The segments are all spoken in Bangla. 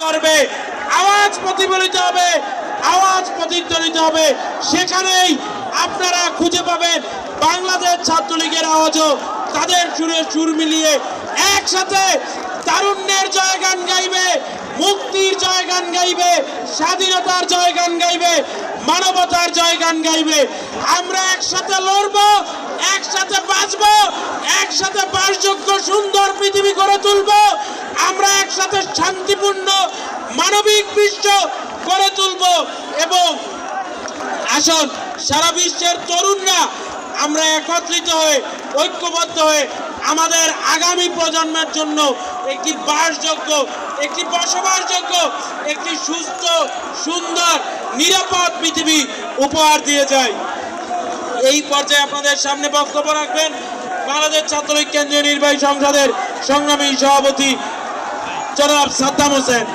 করবে, আওয়াজ প্রতিফলিত হবে, আওয়াজ প্রতিধ্বনিত হবে। সেখানেই আপনারা খুঁজে পাবেন বাংলাদেশ ছাত্রলীগের আওয়াজও। তাদের সুরে সুর মিলিয়ে একসাথে তারুণ্যের জয়গান গাইবে, মুক্তির জয়গান গাইবে, স্বাধীনতার জয়গান গাইবে, মানবতার জয়গান গাইবে। আমরা একসাথে লড়বো, একসাথে বাঁচবো, একসাথে বাসযোগ্য সুন্দর পৃথিবী গড়ে তুলবো। আমরা একসাথে মানবিক বিশ্ব গড়ে তুলবো এবং আসুন সারা বিশ্বের তরুণরা আমরা একত্রিত হয়ে, ঐক্যবদ্ধ হয়ে আমাদের আগামী প্রজন্মের জন্য একটি বাসযোগ্য, একটি বসবাসযোগ্য, একটি সুস্থ, সুন্দর, নিরাপদ পৃথিবী উপহার দিয়ে যায় এই পর্যায়ে আপনাদের সামনে বক্তব্য রাখবেন বাংলাদেশ ছাত্রলীগ কেন্দ্রীয় নির্বাহী সংসদের সংগ্রামী সভাপতি জনাব সাদ্দাম হোসেন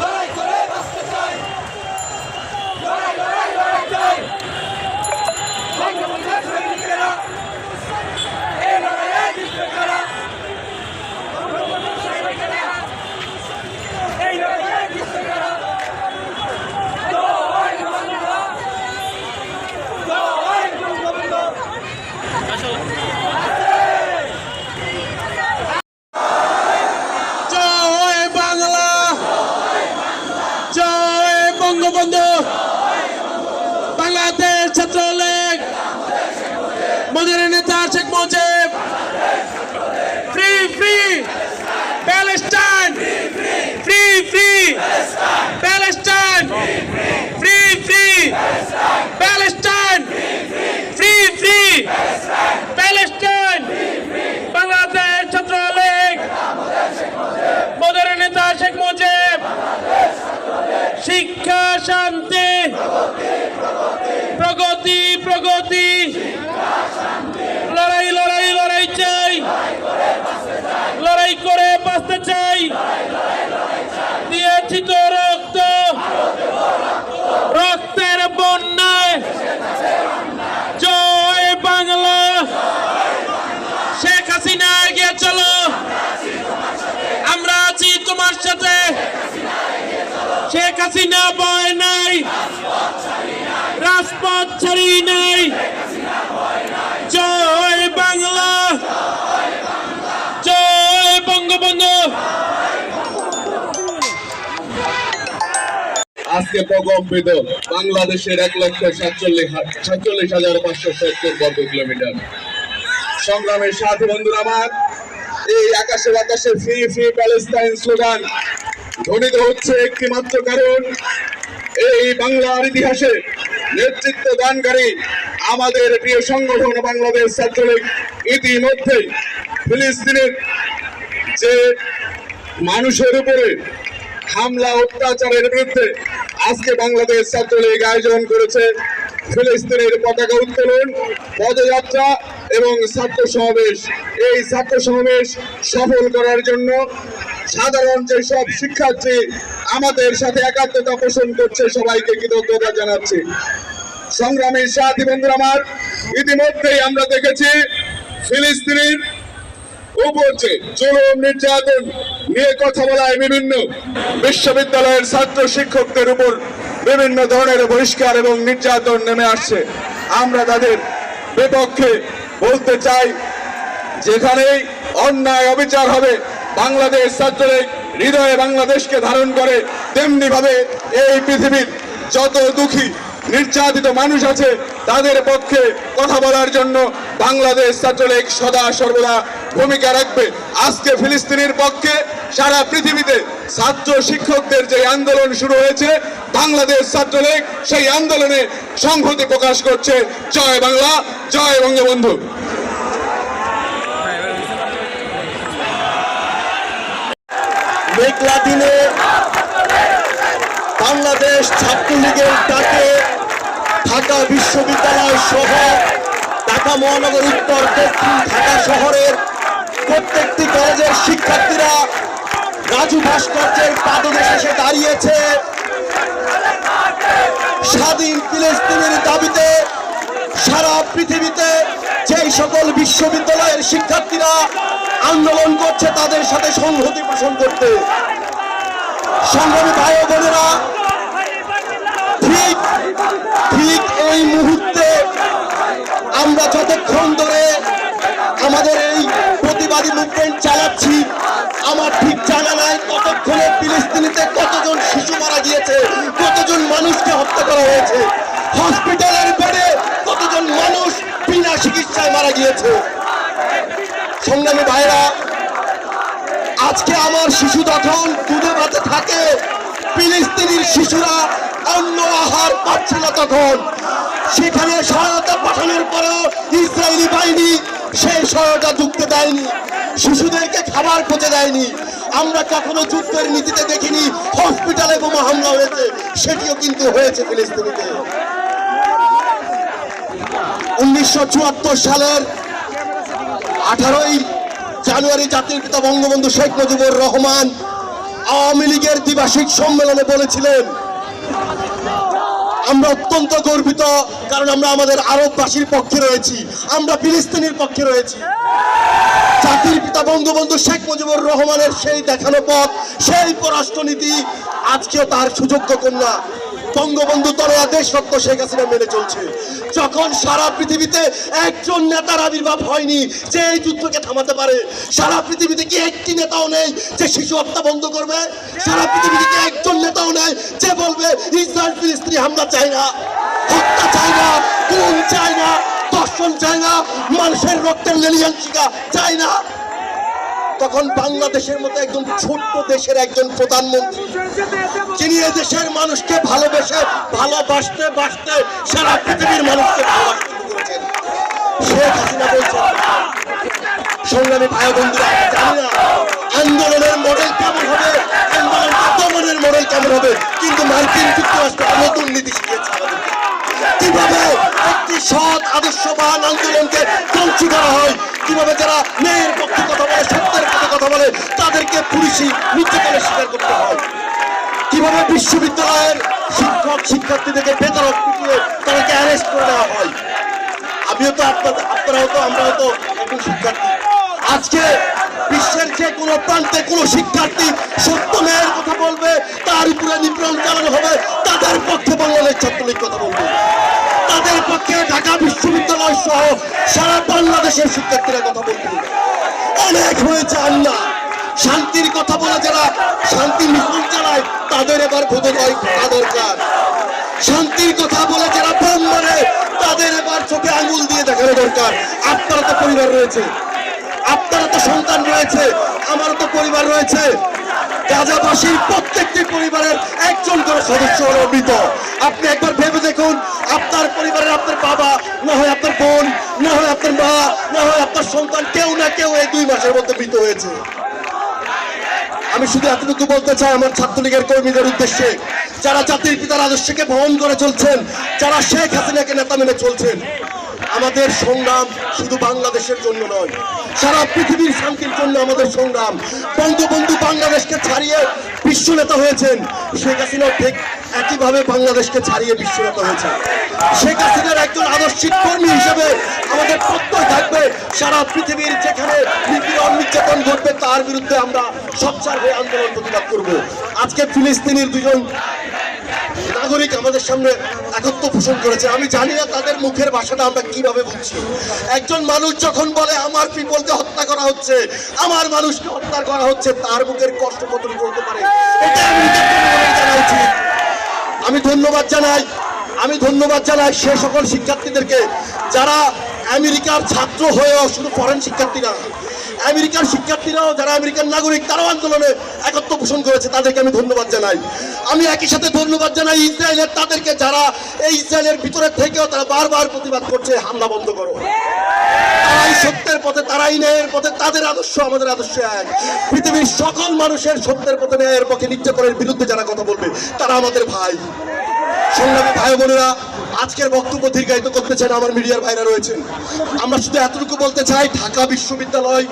লড়াই করে বাঁচতে চাই লড়াই লড়াই লড়াই চাই বঙ্গবন্ধুর সৈনিকেরা এই লড়াইয়ে জিতবে কারা বঙ্গবন্ধুর সৈনিকেরা এই লড়াইয়ে জিতবে কারা জয় বাংলা জয় বঙ্গবন্ধু জয় বাংলা জয় বঙ্গবন্ধু। বাংলাদেশ ছাত্রলীগ। মোদের নেতা Sheikh Mujib. Free free Palestine free free Palestine free free Palestine free free শিক্ষা হাসিনা ভয় নাই। রাজপথ ছাড়ি নাই। জয় বাংলা। জয় বঙ্গবন্ধু। আজকে প্রকম্পিত বাংলাদেশের এক লক্ষ সাতচল্লিশ সাতচল্লিশ হাজার পাঁচশো সত্তর বর্গ কিলোমিটার। সংগ্রামের সাথী বন্ধুরা আমার, এই আকাশে বাতাসে ফ্রি ফ্রি প্যালেস্তাইন স্লোগান ধ্বনিত হচ্ছে একটি মাত্র কারণ এই বাংলার ইতিহাসে নেতৃত্ব দানকারী আমাদের প্রিয় সংগঠন বাংলাদেশ ছাত্রলীগ ইতিমধ্যেই ফিলিস্তিনের যে মানুষের উপরে হামলা, অত্যাচারের বিরুদ্ধে আজকে বাংলাদেশ ছাত্রলীগ আয়োজন করেছে ফিলিস্তিনের পতাকা উত্তোলন, পদযাত্রা এবং ছাত্র সমাবেশ, এই ছাত্র সমাবেশ সফল করার জন্য সাধারণ যেসব শিক্ষার্থী আমাদের সাথে একাত্মতা পোষণ করছে, সবাইকে কৃতজ্ঞতা জানাচ্ছি। সংগ্রামী সাথী বন্ধুরা ইতিমধ্যেই আমরা দেখেছি ফিলিস্তিনের উপর যে জুলুম নির্যাতন নিয়ে কথা বলায় বিভিন্ন বিশ্ববিদ্যালয়ের ছাত্র শিক্ষকদের উপর বিভিন্ন ধরনের বহিষ্কার এবং নির্যাতন নেমে আসছে। আমরা তাদের বিপক্ষে বলতে চাই, যেখানেই অন্যায় অবিচার হবে, বাংলাদেশ ছাত্রলীগ হৃদয়ে বাংলাদেশকে ধারণ করে তেমনি ভাবে এই পৃথিবীর যত দুঃখী, নির্যাতিত মানুষ আছে, তাদের পক্ষে কথা বলার জন্য বাংলাদেশ ছাত্রলীগ সদা সর্বদা ভূমিকা রাখবে। আজকে ফিলিস্তিনের পক্ষে সারা পৃথিবীতে ছাত্র শিক্ষকদের যে আন্দোলন শুরু হয়েছে, বাংলাদেশ ছাত্রলীগ সেই আন্দোলনে সংহতি প্রকাশ করছে। জয় বাংলা, জয় বঙ্গবন্ধু। মেঘলা দিনে বাংলাদেশ ছাত্রলীগের ডাকে ঢাকা বিশ্ববিদ্যালয় সহ ঢাকা মহানগর উত্তর, দক্ষিণ ঢাকা শহরের প্রত্যেকটি কলেজের শিক্ষার্থীরা রাজু ভাস্কর্যের পাদদেশে এসে দাঁড়িয়েছে। স্বাধীন ফিলিস্তিনের দাবিতে সারা পৃথিবীতে যেই সকল বিশ্ববিদ্যালয়ের শিক্ষার্থীরা আন্দোলন করছে, তাদের সাথে সংহতি পোষণ করতে। সংগ্রামী ভাই বোনেরা, ঠিক ঠিক এই মুহূর্তে আমরা যতক্ষণ ধরে আমাদের এই প্রতিবাদী মুভমেন্ট চালাচ্ছি। আমার ঠিক জানা নাই কতক্ষণে ফিলিস্তিনিতে কতজন শিশু মারা গিয়েছে, কতজন মানুষকে হত্যা করা হয়েছে, হসপিটালের বেডে কতজন মানুষ বিনা চিকিৎসায় মারা গিয়েছে। সংগ্রামী ভাইরা, আজকে আমার শিশু যখন দুধে ভাতে থাকে, ফিলিস্তিনির শিশুরা অন্য আহার পাচ্ছে না তখন। সেখানে সহায়তা পাঠানোর পরেও ইসরায়েলি বাহিনী সেই সহায়তা ঢুকতে দেয়নি। শিশুদেরকে খাবার পচে দেয়নি। আমরা কখনো যুদ্ধের নীতিতে দেখিনি হসপিটালে বোমা হামলা হয়েছে, সেটিও কিন্তু হয়েছে ফিলিস্তিনিতে। উনিশশো চুয়াত্তর সালের আঠারোই জানুয়ারি জাতির পিতা বঙ্গবন্ধু শেখ মুজিবুর রহমান আওয়ামী লীগের দ্বিবার্ষিক সম্মেলনে বলেছিলেন আমরা অত্যন্ত গর্বিত, কারণ আমরা আমাদের আরববাসীর পক্ষে রয়েছি। আমরা ফিলিস্তিনির পক্ষে রয়েছি। জাতির পিতা বঙ্গবন্ধু শেখ মুজিবুর রহমানের সেই দেখানো পথ, সেই পররাষ্ট্রনীতি আজকেও তার সুযোগ্য কন্যা। বঙ্গবন্ধু তরয়া রক্ত শেখ হাসিনা মেনে চলছে। যখন সারা পৃথিবীতে একজন নেতার আবির্ভাব হয়নি, যে এই যুদ্ধকে থামাতে পারে, সারা পৃথিবীতে কি একটি নেতাও নেই যে শিশু হত্যা বন্ধ করবে? সারা পৃথিবীতে কি একজন নেতাও নেই যে বলবে, ইসরায়েল ফিলিস্তিনি হামলা চাই না, হত্যা চাই না, খুন চাই না দর্শন চাই না, মানুষের রক্তের লেলিয়ান চাই না। তখন বাংলাদেশের মতো একজন ছোট্ট দেশের একজন প্রধানমন্ত্রী, যিনি দেশের মানুষকে ভালোবেসে, ভালোবাসতে, বাসতে সারা পৃথিবীর মানুষকে শেখ হাসিনা বলছেন, সংগ্রামী ভাই বন্ধুরা, জানি না, আন্দোলনের মডেল কেমন হবে, আন্দোলন মডেল কেমন হবে, কিন্তু মার্কিন যুক্তরাষ্ট্র নতুন নীতি শিখিয়েছে আমাদেরকে। কীভাবে একটি সৎ, আদর্শবান আন্দোলনকে ধ্বংস করা হয়? কীভাবে যারা ন্যায়ের পক্ষে কথা বলে, সত্যের পক্ষে কথা বলে, তাদেরকে পুলিশি নির্যাতনের শিকার করতে হয়? কীভাবে বিশ্ববিদ্যালয়ের শিক্ষক, শিক্ষার্থীদেরকে বেতরক পিটিয়ে তাদেরকে অ্যারেস্ট করে দেওয়া হয়? আমিও তো আপনাদের, আপনারাও তো, আমরাও তো একজন শিক্ষার্থী। আজকে বিশ্বের যে কোনো প্রান্তে কোনো শিক্ষার্থী সত্য ন্যায়ের কথা বলবে তার উপরে নিপীড়ন চালানো হবে, তাদের পক্ষে বাংলাদেশ ছাত্রলীগ কথা বলবে। তাদের পক্ষে ঢাকা বিশ্ববিদ্যালয় সহ সারা বাংলাদেশের শিক্ষার্থীরা কথা বলবে। অনেক হয়েছে আল্লাহ। শান্তির কথা বলে যারা শান্তি মিছিল চালায়, তাদের এবার বোধোদয় করা দরকার শান্তির কথা বলে যারা বোম মারে, তাদের এবার চোখে আঙুল দিয়ে দেখানো দরকার। আপনারা তো পরিবার রয়েছে। আপনারা তো সন্তান রয়েছে, আমারও তো পরিবার রয়েছে। গাজাবাসীর প্রত্যেকটি পরিবারের একজন করে সদস্য হলো মৃত আপনি একবার ভেবে দেখুন, আপনার পরিবারের আপনার বাবা, না হয় আপনার বোন, না হয় আপনার মা, না হয় আপনার সন্তান, কেউ না কেউ এই দুই মাসের মধ্যে মৃত হয়েছে। আমি শুধু এতটুকু বলতে চাই, আমার ছাত্রলীগের কর্মীদের উদ্দেশ্যে, যারা জাতির পিতার আদর্শকে বহন করে চলছেন, যারা শেখ হাসিনাকে নেতা মেনে চলছেন আমাদের সংগ্রাম শুধু বাংলাদেশের জন্য নয়, সারা পৃথিবীর শান্তির জন্য আমাদের সংগ্রাম। বঙ্গবন্ধু বাংলাদেশকে ছাড়িয়ে বিশ্ব নেতা হয়েছেন শেখ হাসিনাও ঠিক একইভাবে বাংলাদেশকে ছাড়িয়ে বিশ্ব নেতা হয়েছেন। শেখ হাসিনার একজন আদর্শিক কর্মী হিসেবে আমাদের প্রত্যয় থাকবে, সারা পৃথিবীর যেখানে নিপীড়ন নির্যাতন ঘটবে, তার বিরুদ্ধে আমরা সচ্চার হয়ে আন্দোলন প্রতিবাদ করব। আজকে ফিলিস্তিনের দুজন নাগরিক আমাদের সামনে একত্র পোষণ করেছে। আমি জানি না তাদের মুখের ভাষাটা আমরা কীভাবে বুঝছি। একজন মানুষ যখন বলে, আমার পিপলকে হত্যা করা হচ্ছে, আমার মানুষকে হত্যা করা হচ্ছে, তার মুখের কষ্ট কতটুকু হতে পারে? আমি ধন্যবাদ জানাই, আমি ধন্যবাদ জানাই সে সকল শিক্ষার্থীদেরকে, যারা আমেরিকার ছাত্র হয়েও শুধু ফরেন শিক্ষার্থীরা আমেরিকার শিক্ষার্থীরাও যারা আমেরিকান নাগরিক, তারাও আন্দোলনে একত্র পোষণ করেছে। তাদেরকে আমি ধন্যবাদ জানাই। আমি একই সাথে ধন্যবাদ জানাই ইসরায়েলের। তাদেরকে যারা এই ইসরায়েলের ভিতরে থেকেও তারা বারবার প্রতিবাদ করছে, হামলা বন্ধ করো। তারাই সত্যের পথে, তারাই ন্যায়ের পথে, তাদের আদর্শ আমাদের আদর্শ এক। পৃথিবীর সকল মানুষের সত্যের পথে, ন্যায়ের পক্ষে নির্যাতনের বিরুদ্ধে যারা কথা বলবে, তারা আমাদের ভাই। সংগ্রামী ভাই বোনেরা আজকের বক্তব্য দীর্ঘায়িত করতে চান আমার মিডিয়ার ভাইরা রয়েছেন। আমরা শুধু এতটুকু বলতে চাই, ঢাকা বিশ্ববিদ্যালয়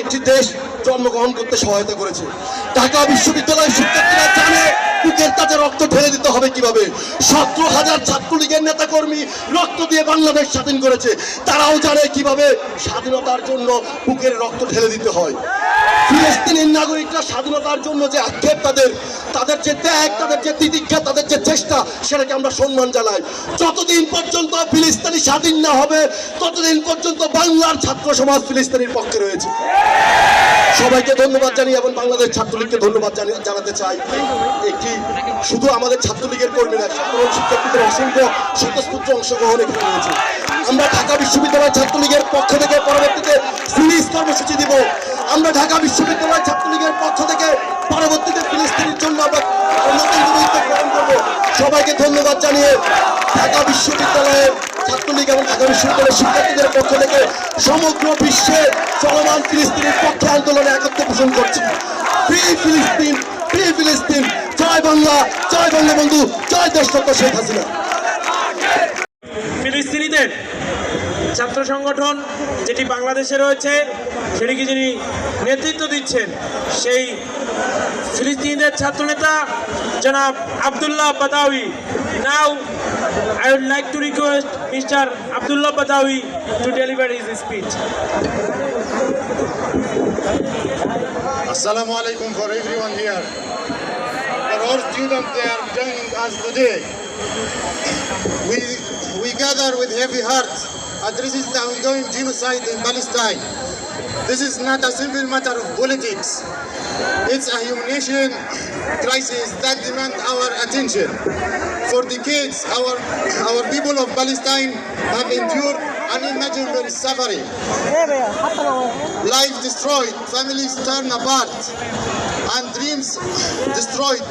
একটি দেশ জন্মগ্রহণ করতে সহায়তা করেছে। ঢাকা বিশ্ববিদ্যালয়ের শিক্ষার্থীরা জানে, বুকের রক্ত ঢেলে দিতে হবে কীভাবে। সতেরো হাজার ছাত্রলীগের নেতাকর্মী রক্ত দিয়ে বাংলাদেশ স্বাধীন করেছে। তারাও জানে কীভাবে স্বাধীনতার জন্য বুকের রক্ত ঢেলে দিতে হয়। ফিলিস্তিনের নাগরিকরা স্বাধীনতার জন্য যে আক্ষেপ তাদের তাদের যে ত্যাগ, তাদের যে তিতিক্ষা, তাদের যে চেষ্টা, সেটাকে আমরা সম্মান জানাই। যতদিন পর্যন্ত ফিলিস্তিনি স্বাধীন না হবে, ততদিন পর্যন্ত বাংলার ছাত্র সমাজ ফিলিস্তিনির পক্ষে রয়েছে। সবাইকে ধন্যবাদ জানিয়ে এবং বাংলাদেশ ছাত্রলীগকে ধন্যবাদ জানি- জানাতে চাই। একটি, শুধু আমাদের ছাত্রলীগের কর্মীরা, সাধারণ শিক্ষার্থীদের অসংখ্য স্বতঃস্ফূর্ত অংশগ্রহণ এখানে রয়েছে। আমরা ঢাকা বিশ্ববিদ্যালয় ছাত্রলীগের পক্ষ থেকে পরবর্তীতে সিরিজ কর্মসূচি দিব। আমরা ঢাকা বিশ্ববিদ্যালয় ছাত্রলীগের পক্ষ থেকে পরবর্তীতে ফিলিস্তিনের জন্য আমরা সবাইকে ধন্যবাদ জানিয়ে ঢাকা বিশ্ববিদ্যালয়ের ছাত্রলীগ এবং ঢাকা বিশ্ববিদ্যালয়ের শিক্ষার্থীদের পক্ষ থেকে সমগ্র বিশ্বে চলমান ফিলিস্তিনের পক্ষে আন্দোলনে একত্র পোষণ করছি। ফ্রি ফিলিস্তিন ফ্রি ফিলিস্তিন। জয় বাংলা, জয় বঙ্গবন্ধু, জয় দেশরত্ন শেখ হাসিনা। ফিলিস্তিনিদের ছাত্র সংগঠন যেটি বাংলাদেশে রয়েছে সেটিকে যিনি নেতৃত্ব দিচ্ছেন সেই ফিলিস্তিনিদের ছাত্রনেতা জনাব Abdullah Badawi now I would like to request mister Abdullah Badawi to deliver his speech Assalamu alaikum for everyone here. For all students they are joining us today. We, we gather with heavy hearts addresses the ongoing genocide in Palestine. This is not a simple matter of politics. It's a humanitarian crisis that demands our attention. For decades, our, our people of Palestine have endured unimaginable suffering. Lives destroyed, families torn apart, and dreams destroyed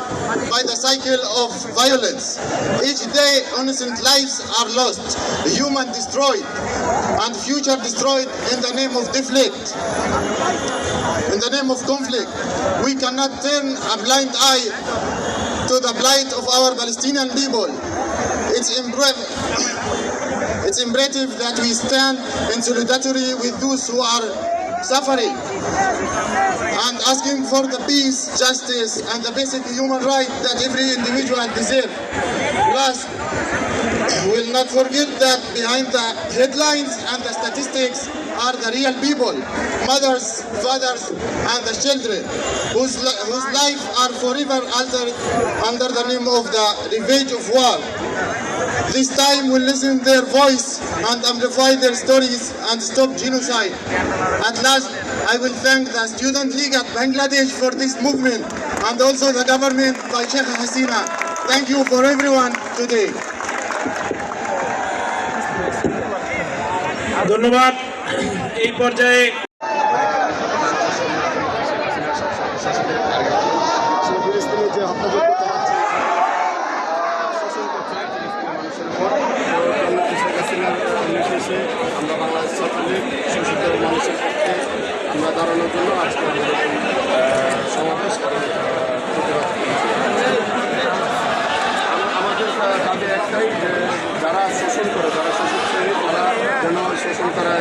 by the cycle of violence. Each day, innocent lives are lost, human destroyed, and future destroyed in the name of deflect. In the name of conflict, we cannot turn a blind eye to the plight of our Palestinian people. It's imperative it's imperative that we stand in solidarity with those who are suffering and asking for the peace, justice, and the basic human right that every individual deserves. Last, we will not forget that behind the headlines and the statistics are the real people, mothers, fathers, and the children, whose, li- whose life are forever altered under the name of the revenge of war. This time we'll listen their voice and amplify their stories and stop genocide. At last, I will thank the Student League at Bangladesh for this movement and also the government by Sheikh Hasina. Thank you for everyone today. ধন্যবাদ এই পর্যায়ে আমরা বাংলাদেশ ছাত্রলীগ শোষিত মানুষের পক্ষে আমরা দাঁড়ানোর জন্য আজকে আমাদের সমাবেশ আমাদের দাবি একটাই যারা শোষণ করে, যারা শোষণ শ্রেণি তারা যেন শোষণ করা